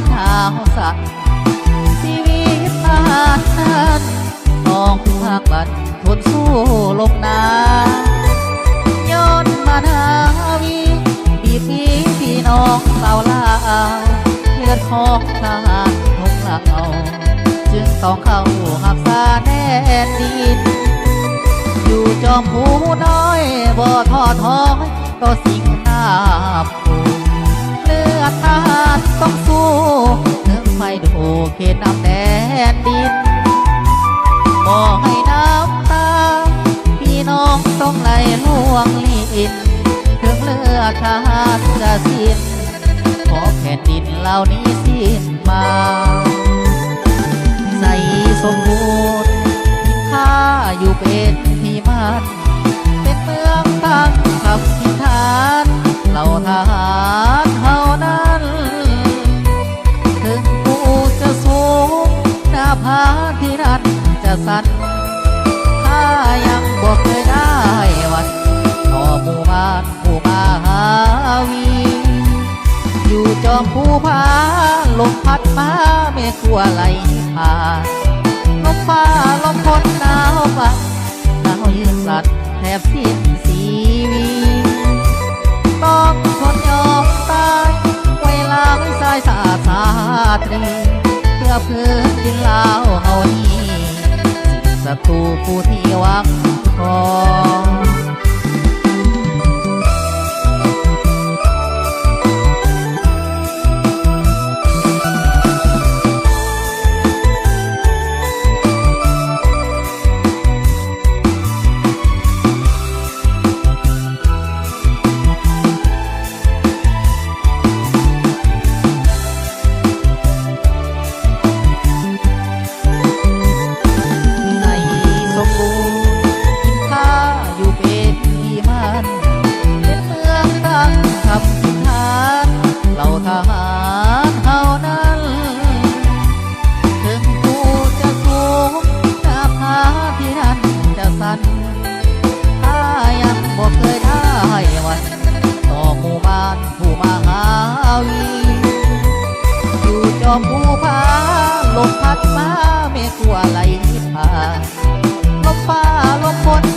อนหาวสักชีวิตบ้านนั้นต้องภาคบันทนสู้ลงนาย้อนมานาวีบีพีพี่น้องเสาลาวเลือดของทหารทงหลัเอา จึงต้องเข้าหักซาแน่ดินอยู่จอมหูน้อยบ่ทอท้อยก็สิ่งหน้า เขตน้ำแดนดินบ่ให้น้ำตา พี่น้องต้องไหลล่วงลินถึงเลือดทหารจะสิ้นขอแผ่นดินเหล่านี้สิ้นมา ใส่สมบู สันถ้ายังบอกเคยได้วันต่อหมู่บ้านผู้มาหาวี อยู่จอมภูผาลมพัดมาไม่กลัวไหลผ่านลมฟ้าลมฝนหนาวฟังหนาวยืนสัตว์แทบสิ้นสีวีต้องทนยอมตายไว้ล้างสายสาสาตรี เพื่อพื้นดินลาวเฮา ศัตรูผู้ที่หวังครอง อยู่จอมภูผาลมพัดมาไม่กลัวไหลผ่านลมฟ้าลมฝน